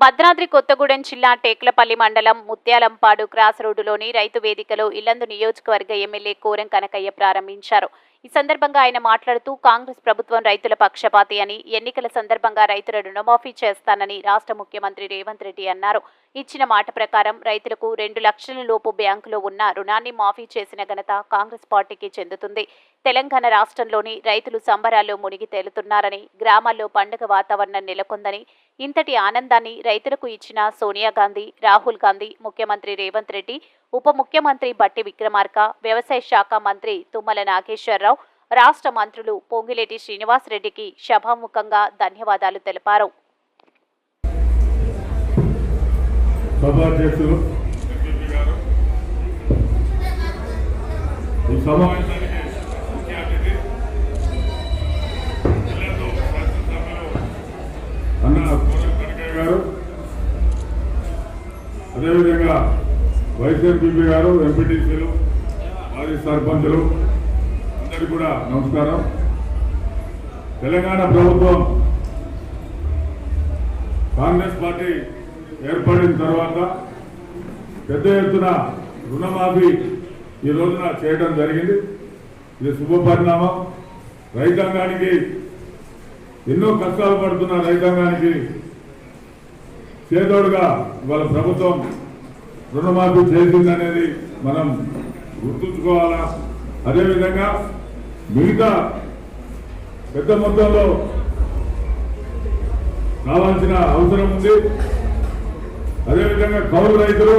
భద్రాద్రి కొత్తగూడెం జిల్లా టేక్లపల్లి మండలం ముత్యాలంపాడు క్రాస్ రోడ్డులోని రైతు వేదికలో ఇల్లందు నియోజకవర్గ ఎమ్మెల్యే కోరం కనకయ్య ప్రారంభించారు. ఈ సందర్భంగా ఆయన మాట్లాడుతూ కాంగ్రెస్ ప్రభుత్వం రైతుల పక్షపాతి అని ఎన్నికల సందర్భంగా రైతుల రుణమాఫీ చేస్తానని రాష్ట్ర ముఖ్యమంత్రి రేవంత్ రెడ్డి అన్నారు. ఇచ్చిన మాట ప్రకారం రైతులకు రెండు లక్షల లోపు బ్యాంకులో ఉన్న రుణాన్ని మాఫీ చేసిన ఘనత కాంగ్రెస్ పార్టీకి చెందుతుంది. తెలంగాణ రాష్ట్రంలోని రైతులు సంబరాల్లో మునిగి తేలుతున్నారని గ్రామాల్లో పండుగ వాతావరణం నెలకొందని ఇంతటి ఆనందాన్ని రైతులకు ఇచ్చిన సోనియా గాంధీ రాహుల్ గాంధీ ముఖ్యమంత్రి రేవంత్ రెడ్డి ఉప ముఖ్యమంత్రి బట్టి విక్రమార్క వ్యవసాయ శాఖ మంత్రి తుమ్మల నాగేశ్వరరావు రాష్ట్ర మంత్రులు పొంగిలేటి శ్రీనివాసరెడ్డికి సభాముఖంగా ధన్యవాదాలు తెలిపారు. సభాధ్యక్షులు ఈ సమావేశానికి వైస్ గారు ఎంపీటీసీలు మాజీ సర్పంచులు అందరికీ కూడా నమస్కారం. తెలంగాణ ప్రభుత్వం కాంగ్రెస్ పార్టీ ఏర్పడిన తర్వాత పెద్ద ఎత్తున రుణమాఫీ ఈ రోజున చేయడం జరిగింది. ఇది శుభ పరిణామం. రైతాంగానికి ఎన్నో కష్టాలు పడుతున్న రైతాంగానికి చేదోడుగా ఇవాళ ప్రభుత్వం రుణమాఫీ చేసిందనేది మనం గుర్తుంచుకోవాలా? అదేవిధంగా మిగతా పెద్ద మొత్తంలో కావాల్సిన అవసరం ఉంది. అదేవిధంగా కౌలు రైతులు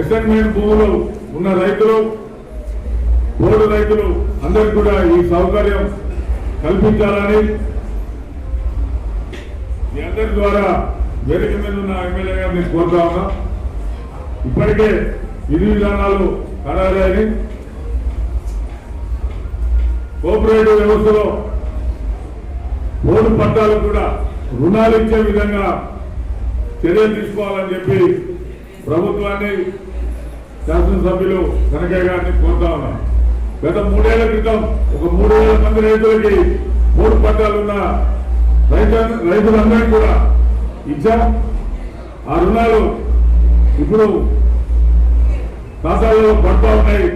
అసైన్మెంట్ భూములు ఉన్న రైతులు బోర్డు రైతులు అందరికి కూడా ఈ సౌకర్యం కల్పించాలని మీ అందరి ద్వారా వేదిక మీద ఉన్న ఎమ్మెల్యే గారిని కోరుతా ఉన్నా. ఇప్పటికే విధి విధానాలు ఖరారని కోఆపరేటివ్ వ్యవస్థలో పోడు పట్టాలకు కూడా రుణాలు ఇచ్చే విధంగా చర్యలు తీసుకోవాలని చెప్పి ప్రభుత్వాన్ని శాసనసభ్యులు కనకయ్య గారిని కోరుతా ఉన్నాం. గత మూడేళ్ళ క్రితం ఒక మూడు వేల మంది రైతులకి మూడు పట్టాలున్న రైతు రైతులందరికీ కూడా ఇచ్చాం. ఆ రుణాలు ఇప్పుడు ఖాతాల్లో పడతా ఉన్నాయి.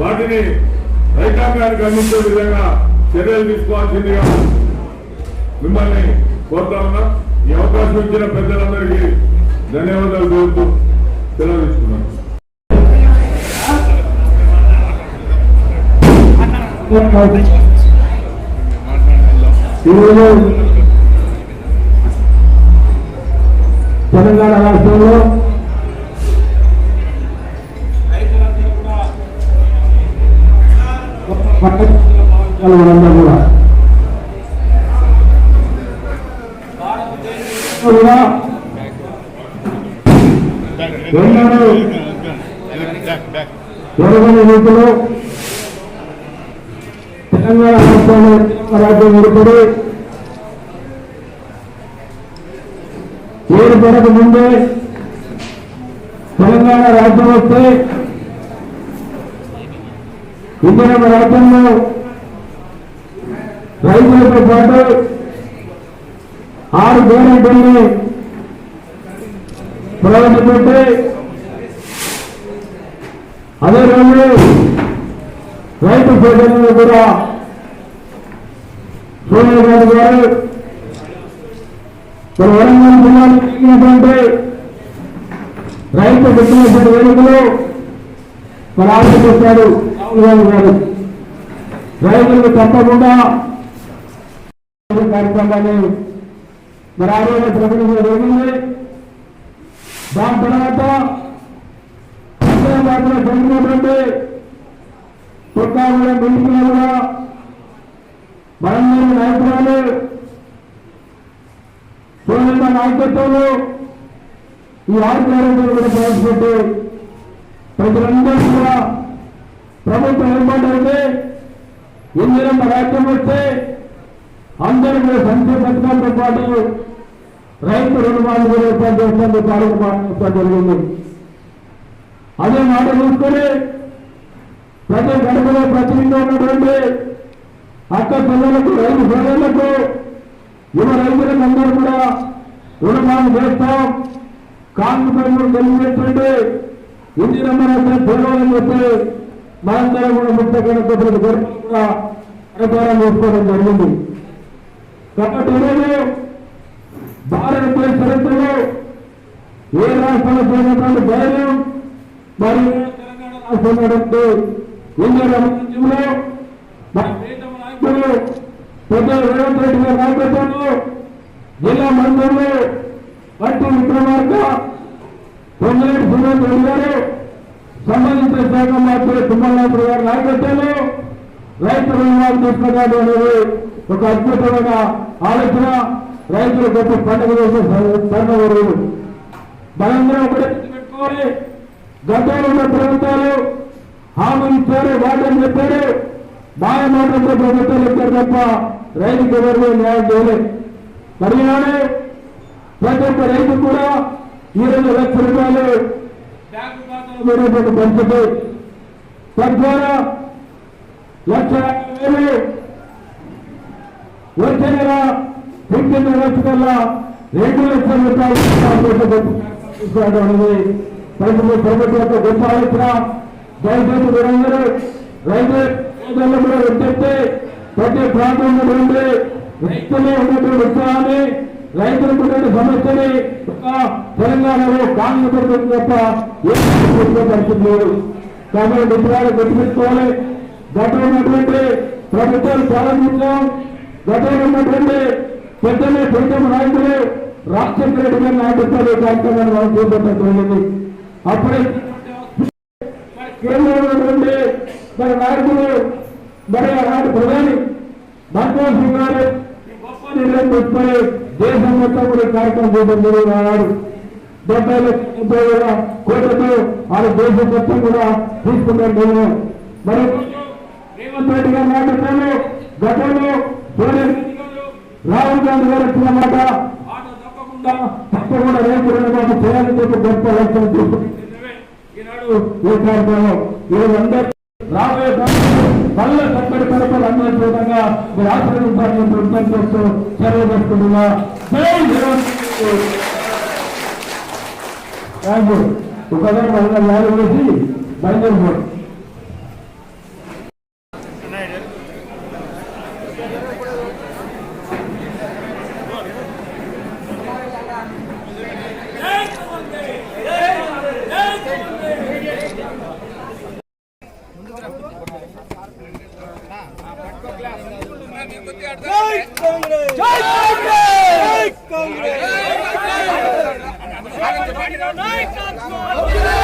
వాటిని రైతాంగానికి అందించే విధంగా చర్యలు తీసుకోవాల్సిందిగా మిమ్మల్ని కోరుతా ఉన్నా. ఈ అవకాశం ఇచ్చిన పెద్దలందరికీ ధన్యవాదాలు కోరుతూ సెలవు ఈరోజు తెలంగాణ రాష్ట్రంలో కూడా. ఎన్నడూ జరగని రీతిలో తెలంగాణ రాష్ట్రంలో రాజ్యం ఏర్పడి ఏడు ఏర్పడక ముందే తెలంగాణ రాజ్యం వస్తే ఇందిరమ్మ రాజ్యంలో రైతులతో పాటు ఆరు గ్యారెంటీల్ని ప్రవేశపెట్టి అదే రోజు రైతు సోదరులు కూడా సోనియా గాంధీ గారు మన వరంగల్ జిల్లాలో జరిగినటువంటి రైతు డిక్లరేషన్ వేడుకలో మరి ఆలోచిస్తాడు రాహుల్ గాంధీ గారు రైతులకు తప్పకుండా కార్యక్రమాన్ని మరి ఆ రోజు ప్రకటించడం జరిగింది దాని తర్వాత హైదరాబాద్లో జరిగినటువంటి పుట్టాలు మీటింగ్లో కూడా మనందరి నాయకురాలు సోనియా నాయకత్వంలో ఈ ఆరు గ్యారెంటీలు కూడా ప్రవేశపెట్టి ప్రజలందరూ కూడా ప్రభుత్వం ఏర్పాటైతే ఎన్నిరమ్మ రాజ్యం వస్తే అందరూ కూడా సంక్షేమ పథకాలతో పాటు రైతు రుణమాలు కూడా ఏర్పాటు చేస్తాను కార్యక్రమం జరిగింది. అదే మాట చూసుకొని ప్రతి గడపలో ప్రతి ఇంట్లో ఉన్నటువంటి అక్క పిల్లలకు రైతు సోదరులకు యువ రైతులకు అందరూ కూడా రుణమానం చేస్తాం కార్మికులను కలిగినటువంటి ఇందిరమ్మ పూర్వాలని చెప్పి మనందరం కూడా ముక్త గణపతులకు కూడా ప్రచారం చేసుకోవడం జరిగింది. కాబట్టి ఈరోజు భారతదేశ చరిత్రలో ఏ రాష్ట్రంలో చేసినటువంటి ధైర్యం మరియు తెలంగాణ రాష్ట్రంలో ఇండియా రాజ్యంలో మన ప్రియతమ నాయకులు పెద్ద రేవంత్ రెడ్డి గారి నాయకత్వంలో జిల్లా మంత్రులు పట్టి విక్రమార్క పొంగిరెడ్డి సురేంద్ర రెడ్డి గారు సంబంధిత శాఖ మంత్రి తుమ్మలనాథుడు గారి నాయకత్వంలో రైతు రుణాలు తీసుకున్నాడు అనేది ఒక అద్భుతమైన ఆలోచన. రైతులు గొప్ప పండుగ చేసే పండుగ మనందరం ఒకటే పెట్టుకోవాలి. గతంలో ఉన్న ప్రభుత్వాలు హామీ ఇచ్చారు వాటని చెప్పారు. మాయ మాటలతో ప్రభుత్వాలు ఇచ్చారు తప్ప రైతుకు ఎవరు న్యాయం చేయలేదు మరి ఈనాడు ప్రతి ఒక్క రైతు కూడా ఈ రెండు లక్ష రూపాయలు బ్యాంకు ఖాతాలో వేరేటువంటి పరిస్థితి తద్వారా లక్ష యాభై వేలు వచ్చే నెల ఫిఫ్టీన్ నెలల కల్లా రెండు లక్షల రూపాయలు తీసుకోవడం అనేది ప్రభుత్వ ప్రభుత్వం యొక్క గొప్ప ఆలోచన దయచేసి మీరందరూ రైతు సోదరులు కూడా విజ్ఞప్తి ప్రతి ప్రాంతంలో ఉన్నటువంటి రైతులే ఉన్నటువంటి ఉత్సాహాన్ని రైతులకు ఉన్నటువంటి సమస్యని తెలంగాణలో కాంగ్రెస్ ప్రభుత్వం తప్ప ఏ ప్రభుత్వం పరిస్థితి కాబట్టి విషయాలు గుర్తుపెట్టుకోవాలి. గతంలో ఉన్నటువంటి ప్రభుత్వాలు ప్రారంభించాం. గతంలో ఉన్నటువంటి పెద్దలు ప్రీతమ నాయకులు రాజశేఖర రెడ్డి నాయకత్వాలు కార్యక్రమాన్ని మనం చేపట్టడం జరిగింది. అప్పుడే కేంద్రంలో మరి నాయకులు మరి అలాంటి ప్రధాని మన్మోహన్ సింగ్ గారు గొప్ప నిర్ణయం పెట్టుకుని దేశం మొత్తం కూడా కార్యక్రమం చేయడం జరిగింది డెబ్బై ముప్పై వేల కోట్లతో వాళ్ళ దేశం మొత్తం కూడా తీసుకున్నాం నిర్ణయం మరి రేవంత్ రెడ్డి గారు మాట్లాడతాను గతంలో సోనియా రాహుల్ గాంధీ గారు ఇచ్చిన మాట తప్పకుండా తప్పకుండా రైతు రుణమాఫీ చేయాలని చెప్పి గొప్ప లక్ష్యం తీసుకుని ఈనాడు ఏ కార్యక్రమం? ఈరోజు అందరూ రాబోయే కాలంలో మళ్ళీ చక్కటి పథకాలు అందరి విధంగా మీరు ఆశీర్వదించాలని విజ్ఞప్తి చేస్తూ సెలవు చేసుకుంటున్నా. Thank you. ఒకసారి మళ్ళీ న్యాయం వేసి బయలుదేరిపోండి వెనకబా